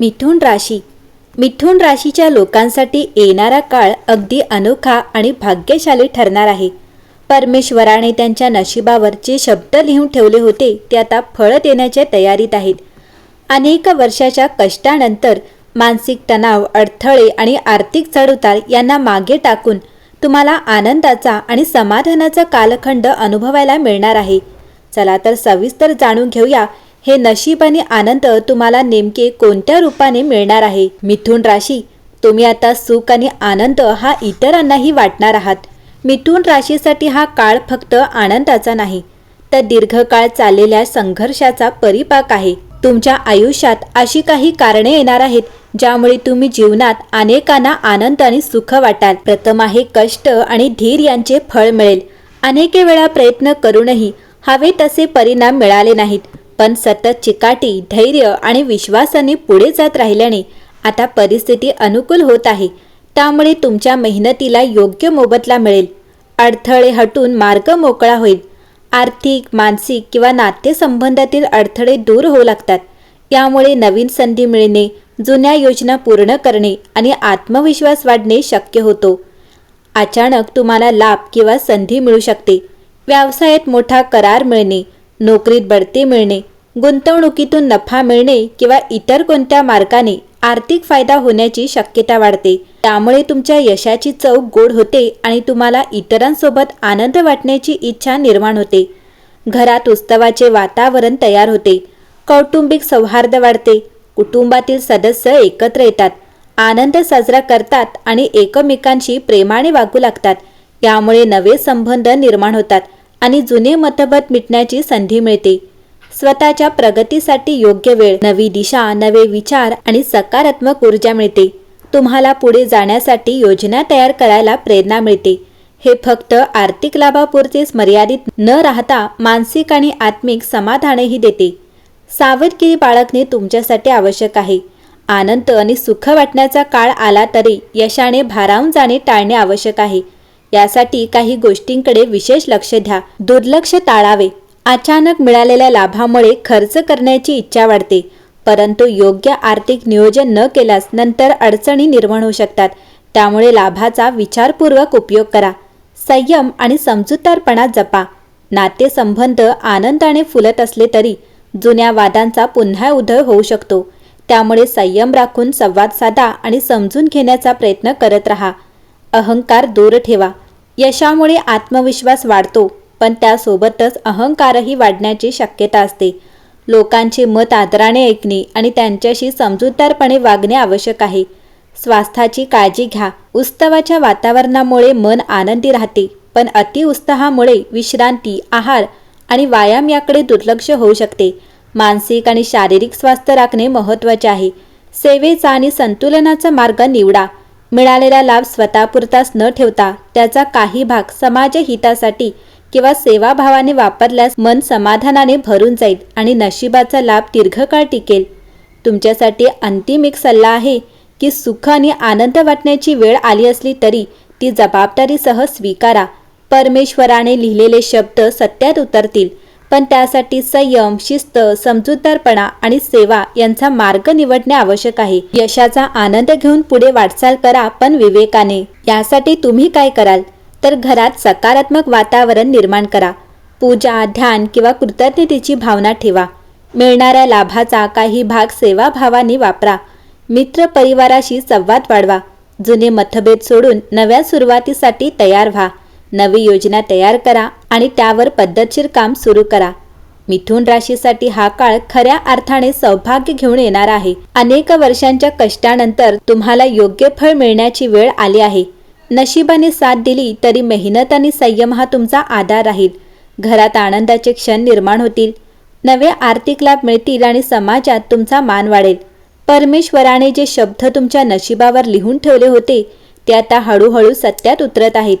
मिथुन राशी. मिथुन राशीच्या लोकांसाठी येणारा काळ अगदी अनोखा आणि भाग्यशाली ठरणार आहे. परमेश्वराने त्यांच्या नशिबावर जे शब्द लिहून ठेवले होते ते आता फळ देण्याच्या तयारीत आहेत. अनेक वर्षाच्या कष्टानंतर मानसिक तणाव अडथळे आणि आर्थिक चढउतार यांना मागे टाकून तुम्हाला आनंदाचा आणि समाधानाचा कालखंड अनुभवायला मिळणार आहे. चला तर सविस्तर जाणून घेऊया हे नशीब आणि आनंद तुम्हाला नेमके कोणत्या रूपाने मिळणार आहे? मिथुन राशी तुम्ही आता सुख आणि आनंद हा इतरांनाही वाटणार आहात. मिथुन राशीसाठी हा काळ फक्त आनंदाचा नाही तर दीर्घकाळ चाललेल्या संघर्षाचा परिपाक आहे. तुमच्या आयुष्यात अशी काही कारणे येणार आहेत ज्यामुळे तुम्ही जीवनात अनेकांना आनंद आणि सुख वाटाल. प्रथम आहे कष्ट आणि धीर यांचे फळ मिळेल. अनेक वेळा प्रयत्न करूनही हवे तसे परिणाम मिळाले नाहीत. पण सतत चिकाटी धैर्य आणि विश्वासाने पुढे जात राहिल्याने आता परिस्थिती अनुकूल होत आहे. त्यामुळे तुमच्या मेहनतीला योग्य मोबदला मिळेल. अडथळे हटून मार्ग मोकळा होईल. आर्थिक मानसिक किंवा नातेसंबंधातील अडथळे दूर होऊ लागतात. यामुळे नवीन संधी मिळणे जुन्या योजना पूर्ण करणे आणि आत्मविश्वास वाढणे शक्य होतो. अचानक तुम्हाला लाभ किंवा संधी मिळू शकते. व्यवसायात मोठा करार मिळणे नोकरीत बढती मिळणे गुंतवणुकीतून नफा मिळणे किंवा इतर कोणत्या मार्गाने आर्थिक फायदा होण्याची शक्यता वाढते. त्यामुळे तुमच्या यशाची चव गोड होते आणि तुम्हाला इतरांसोबत आनंद वाटण्याची इच्छा निर्माण होते. घरात उत्सवाचे वातावरण तयार होते. कौटुंबिक सौहार्द वाढते. कुटुंबातील सदस्य एकत्र येतात. आनंद साजरा करतात आणि एकमेकांशी प्रेमाने वागू लागतात. यामुळे नवे संबंध निर्माण होतात. आणि जुने मतभेद मिटण्याची संधी मिळते. स्वतःच्या प्रगतीसाठी योग्य वेळ नवी दिशा नवे विचार आणि सकारात्मक ऊर्जा मिळते. तुम्हाला पुढे जाण्यासाठी योजना तयार करायला प्रेरणा मिळते. हे फक्त आर्थिक लाभापुरतेच मर्यादित न राहता मानसिक आणि आत्मिक समाधानही देते. सावधगिरी बाळगणे तुमच्यासाठी आवश्यक आहे. आनंद आणि सुख वाटण्याचा काळ आला तरी यशाने भारावून जाणे टाळणे आवश्यक आहे. यासाठी काही गोष्टींकडे विशेष लक्ष द्या. दुर्लक्ष टाळावे. अचानक मिळालेल्या लाभामुळे खर्च करण्याची इच्छा वाढते. परंतु योग्य आर्थिक नियोजन न केल्यास नंतर अडचणी निर्माण होऊ शकतात. त्यामुळे लाभाचा विचारपूर्वक उपयोग करा. संयम आणि समजूतदारपणा जपा. नातेसंबंध आनंदाने फुलत असले तरी जुन्या वादांचा पुन्हा उदय होऊ शकतो. त्यामुळे संयम राखून संवाद साधा आणि समजून घेण्याचा प्रयत्न करत राहा. अहंकार दूर ठेवा. यशामुळे आत्मविश्वास वाढतो पण त्यासोबतच अहंकारही वाढण्याची शक्यता असते. लोकांचे मत आदराने ऐकणे आणि त्यांच्याशी समजूतदारपणे वागणे आवश्यक आहे. स्वास्थ्याची काळजी घ्या. उत्सवाच्या वातावरणामुळे मन आनंदी राहते पण अतिउत्साहामुळे विश्रांती आहार आणि व्यायाम याकडे दुर्लक्ष होऊ शकते. मानसिक आणि शारीरिक स्वास्थ्य राखणे महत्त्वाचे आहे. सेवेचा आणि संतुलनाचा मार्ग निवडा. मिळालेला लाभ स्वतःपुरताच न ठेवता त्याचा काही भाग समाजहितासाठी किंवा सेवाभावाने वापरल्यास मन समाधानाने भरून जाईल आणि नशिबाचा लाभ दीर्घकाळ टिकेल. तुमच्यासाठी अंतिम एक सल्ला आहे की सुख आणि आनंद वाटण्याची वेळ आली असली तरी ती जबाबदारीसह स्वीकारा. परमेश्वराने लिहिलेले शब्द सत्यात उतरतील. पण त्यासाठी संयम शिस्त समजूतदारपणा आणि सेवा यांचा मार्ग निवडणे आवश्यक आहे. यशाचा आनंद घेऊन पुढे वाटचाल करा पण विवेकाने. यासाठी तुम्ही काय कराल? तर घरात सकारात्मक वातावरण निर्माण करा. पूजा ध्यान किंवा कृतज्ञतेची भावना ठेवा. मिळणाऱ्या लाभाचा काही भाग सेवाभावाने वापरा. मित्र परिवाराशी संवाद वाढवा. जुने मतभेद सोडून नव्या सुरुवातीसाठी तयार व्हा. नवी योजना तयार करा आणि त्यावर पद्धतशीर काम सुरू करा. मिथुन राशीसाठी हा काळ खऱ्या अर्थाने सौभाग्य घेऊन येणार आहे. अनेक वर्षांच्या कष्टानंतर तुम्हाला योग्य फळ मिळण्याची वेळ आली आहे. नशिबाने साथ दिली तरी मेहनत आणि संयम हा तुमचा आधार राहील. घरात आनंदाचे क्षण निर्माण होतील. नवे आर्थिक लाभ मिळतील आणि समाजात तुमचा मान वाढेल. परमेश्वराने जे शब्द तुमच्या नशिबावर लिहून ठेवले होते ते आता हळूहळू सत्यात उतरत आहेत.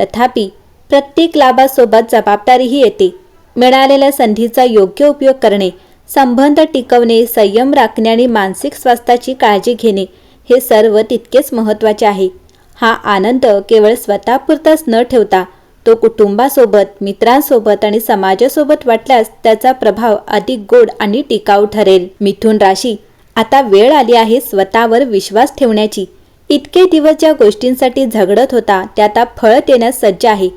तथापि प्रत्येक लाभासोबत जबाबदारीही येते. मिळालेल्या संधीचा योग्य उपयोग करणे संबंध टिकवणे संयम राखणे आणि मानसिक स्वास्थ्याची काळजी घेणे हे सर्व तितकेच महत्त्वाचे आहे. हा आनंद केवळ स्वतःपुरताच न ठेवता तो कुटुंबासोबत मित्रांसोबत आणि समाजासोबत वाटल्यास त्याचा प्रभाव अधिक गोड आणि टिकाऊ ठरेल. मिथुन राशी आता वेळ आली आहे स्वतःवर विश्वास ठेवण्याची. इतके दिवस ज्या गोष्टींसाठी झगडत होता त्या आता फळ देण्यास सज्ज आहे.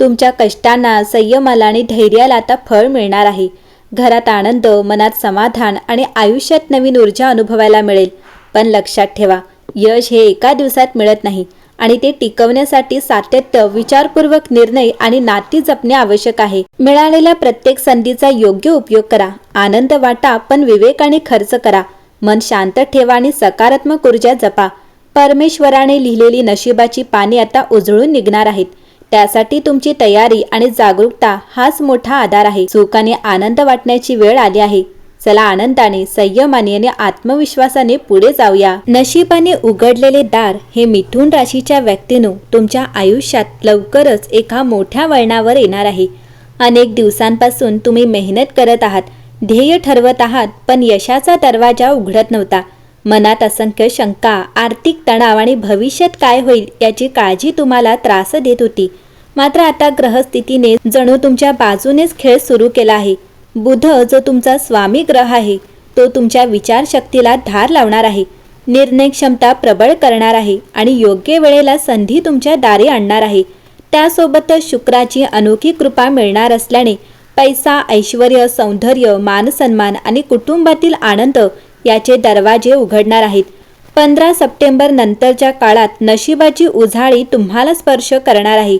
तुमच्या कष्टांना संयमाला आणि धैर्याला आता फळ मिळणार आहे. घरात आनंद मनात समाधान आणि आयुष्यात नवीन ऊर्जा अनुभवायला मिळेल. पण लक्षात ठेवा यश हे एका दिवसात मिळत नाही आणि ते टिकवण्यासाठी सातत्य विचारपूर्वक निर्णय आणि नाती जपणे आवश्यक आहे. मिळालेल्या प्रत्येक संधीचा योग्य उपयोग करा. आनंद वाटा पण विवेकाने खर्च करा. मन शांत ठेवा आणि सकारात्मक ऊर्जा जपा. परमेश्वराने लिहिलेली नशिबाची पाने आता उजळून निघणार आहेत. त्यासाठी तुमची तयारी आणि जागरूकता हाच मोठा आधार आहे. सुखाने आनंद वाटण्याची वेळ आली आहे. चला आनंदाने संयमाने आणि आत्मविश्वासाने पुढे जाऊया. नशिबाने उघडलेले दार हे मिथून राशीच्या व्यक्तीनं तुमच्या आयुष्यात लवकरच एका मोठ्या वळणावर येणार आहे. अनेक दिवसांपासून तुम्ही मेहनत करत आहात ध्येय ठरवत आहात पण यशाचा दरवाजा उघडत नव्हता. मनात असंख्य शंका आर्थिक तणाव आणि भविष्यात काय होईल याची काळजी तुम्हाला त्रास देत होती. मात्र आता ग्रहस्थितीने जणू तुमच्या बाजूनेच खेळ सुरू केला आहे. बुध जो तुमचा स्वामी ग्रह आहे तो तुमच्या विचारशक्तीला धार लावणार आहे. निर्णय क्षमता प्रबळ करणार आहे आणि योग्य वेळेला संधी तुमच्या दारी आणणार आहे. त्यासोबतच शुक्राची अनोखी कृपा मिळणार असल्याने पैसा ऐश्वर सौंदर्य मानसन्मान आणि कुटुंबातील आनंद याचे दरवाजे उघडणार आहेत. पंधरा सप्टेंबर नंतरच्या काळात नशिबाची उझाळी तुम्हाला स्पर्श करणार आहे.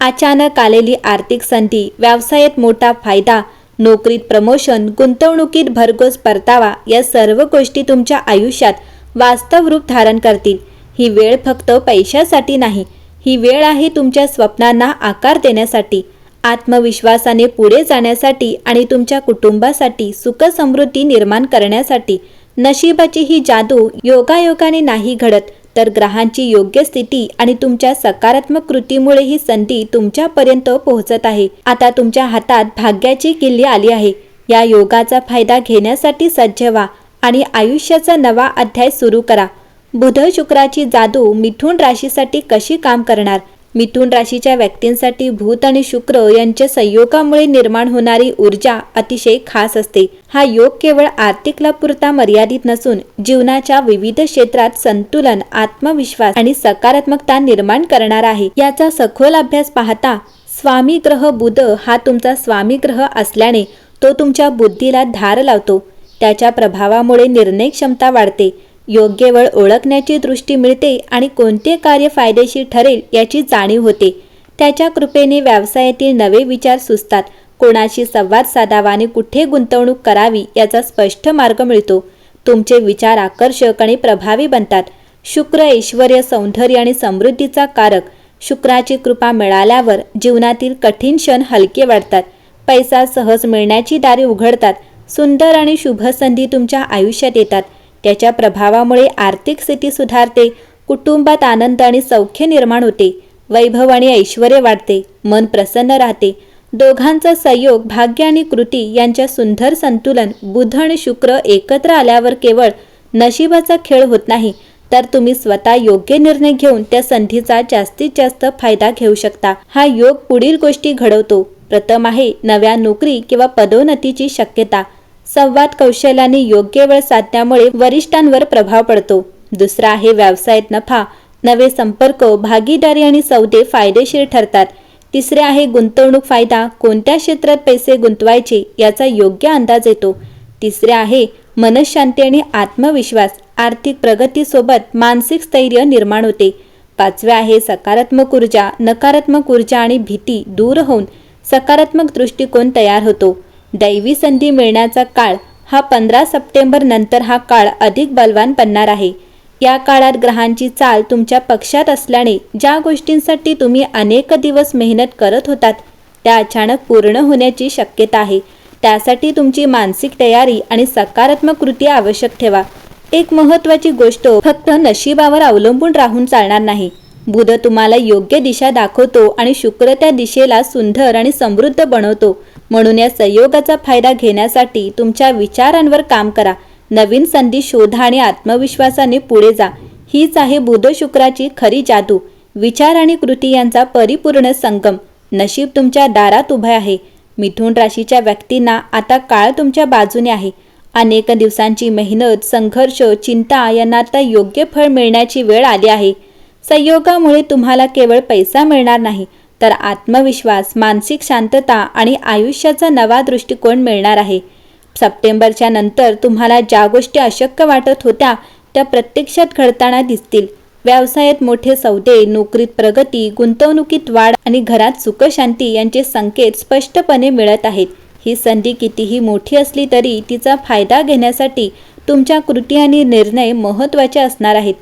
अचानक आलेली आर्थिक संधी व्यवसायात मोठा फायदा नोकरीत प्रमोशन गुंतवणुकीत भरघोस परतावा या सर्व गोष्टी तुमच्या आयुष्यात वास्तव रूप धारण करतील. ही वेळ फक्त पैशासाठी नाही ही वेळ आहे तुमच्या स्वप्नांना आकार देण्यासाठी आत्मविश्वासाने पुढे जाण्यासाठी आणि तुमच्या कुटुंबासाठी सुखसमृद्धी निर्माण करण्यासाठी. नशिबाची ही जादू योगायोगाने नाही घडत तर ग्रहांची योग्य स्थिती आणि तुमच्या सकारात्मक कृतीमुळे ही संधी तुमच्यापर्यंत पोहोचत आहे. आता तुमच्या हातात भाग्याची किल्ली आली आहे. या योगाचा फायदा घेण्यासाठी सज्ज व्हा आणि आयुष्याचा नवा अध्याय सुरू करा. बुध शुक्राची जादू मिथुन राशीसाठी कशी काम करणार? मिथुन राशीच्या व्यक्तींसाठी भूत आणि शुक्र यांच्या संयोगामुळे निर्माण होणारी ऊर्जा अतिशय खास असते. हा योग केवळ आर्थिक लाभपुरता मर्यादित नसून जीवनाच्या विविध क्षेत्रात संतुलन आत्मविश्वास आणि सकारात्मकता निर्माण करणार आहे. याचा सखोल अभ्यास पाहता स्वामी ग्रह बुध हा तुमचा स्वामी ग्रह असल्याने तो तुमच्या बुद्धीला धार लावतो. त्याच्या प्रभावामुळे निर्णय क्षमता वाढते. योग्य वेळ ओळखण्याची दृष्टी मिळते आणि कोणते कार्य फायदेशीर ठरेल याची जाणीव होते. त्याच्या कृपेने व्यवसायातील नवे विचार सुचतात. कोणाशी संवाद साधावा आणि कुठे गुंतवणूक करावी याचा स्पष्ट मार्ग मिळतो. तुमचे विचार आकर्षक आणि प्रभावी बनतात. शुक्र ऐश्वर सौंदर्य आणि समृद्धीचा कारक. शुक्राची कृपा मिळाल्यावर जीवनातील कठीण क्षण हलके वाटतात पैसा सहज मिळण्याची दारे उघडतात. सुंदर आणि शुभ संधी तुमच्या आयुष्यात येतात. त्याच्या प्रभावामुळे आर्थिक स्थिती सुधारते कुटुंबात आनंद आणि सौख्य निर्माण होते वैभव आणि ऐश्वर वाढते मन प्रसन्न राहते. दोघांचा संयोग भाग्य आणि कृती यांच्या सुंदर संतुलन बुध आणि शुक्र एकत्र आल्यावर केवळ नशिबाचा खेळ होत नाही तर तुम्ही स्वतः योग्य निर्णय घेऊन त्या संधीचा जास्तीत जास्त फायदा घेऊ शकता. हा योग पुढील गोष्टी घडवतो. प्रथम आहे नव्या नोकरी किंवा पदोन्नतीची शक्यता. संवाद कौशल्याने योग्य वेळ साधण्यामुळे वरिष्ठांवर प्रभाव पडतो. दुसरा आहे व्यवसायात नफा. नवे संपर्क भागीदारी आणि सौदे फायदेशीर ठरतात. तिसरे आहे गुंतवणूक फायदा. कोणत्या क्षेत्रात पैसे गुंतवायचे याचा योग्य अंदाज येतो. तिसरे आहे मनशांती आणि आत्मविश्वास. आर्थिक प्रगतीसोबत मानसिक स्थैर्य निर्माण होते. पाचवे आहे सकारात्मक ऊर्जा. नकारात्मक ऊर्जा आणि भीती दूर होऊन सकारात्मक दृष्टिकोन तयार होतो. दैवी संधी मिळण्याचा काळ हा पंधरा सप्टेंबर नंतर हा काळ अधिक बलवान बनणार आहे. या काळात ग्रहांची चाल तुमच्या पक्षात असल्याने ज्या गोष्टींसाठी तुम्ही अनेक दिवस मेहनत करत होतात त्या अचानक पूर्ण होण्याची शक्यता आहे. त्यासाठी तुमची मानसिक तयारी आणि सकारात्मक कृती आवश्यक ठेवा. एक महत्त्वाची गोष्ट फक्त नशिबावर अवलंबून राहून चालणार नाही. बुध तुम्हाला योग्य दिशा दाखवतो आणि शुक्र त्या दिशेला सुंदर आणि समृद्ध बनवतो. म्हणून या संयोगाचा फायदा घेण्यासाठी तुमच्या विचारांवर काम करा. नवीन संधी शोधा आणि आत्मविश्वासाने पुढे जा. हीच आहे बुध शुक्राची खरी जादू. विचार आणि कृती यांचा परिपूर्ण संगम. नशीब तुमच्या दारात उभे आहे. मिथुन राशीच्या व्यक्तींना आता काळ तुमच्या बाजूने आहे. अनेक दिवसांची मेहनत संघर्ष चिंता यांना आता योग्य फळ मिळण्याची वेळ आली आहे. संयोगामुळे तुम्हाला केवळ पैसा मिळणार नाही तर आत्मविश्वास मानसिक शांतता आणि आयुष्याचा नवा दृष्टिकोन मिळणार आहे. सप्टेंबरच्या नंतर तुम्हाला ज्या गोष्टी अशक्य वाटत होत्या त्या प्रत्यक्षात घडताना दिसतील. व्यवसायात मोठे सौदे नोकरीत प्रगती गुंतवणुकीत वाढ आणि घरात सुखशांती यांचे संकेत स्पष्टपणे मिळत आहेत. ही संधी कितीही मोठी असली तरी तिचा फायदा घेण्यासाठी तुमच्या कृती आणि निर्णय महत्त्वाचे असणार आहेत.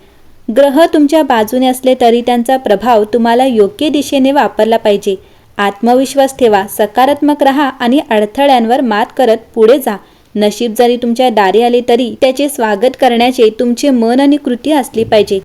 ग्रह तुमच्या बाजूने असले तरी त्यांचा प्रभाव तुम्हाला योग्य दिशेने वापरला पाहिजे. आत्मविश्वास ठेवा सकारात्मक राहा आणि अडथळ्यांवर मात करत पुढे जा. नशीब जरी तुमच्या दारी आले तरी त्याचे स्वागत करण्याचे तुमचे मन आणि कृती असली पाहिजे.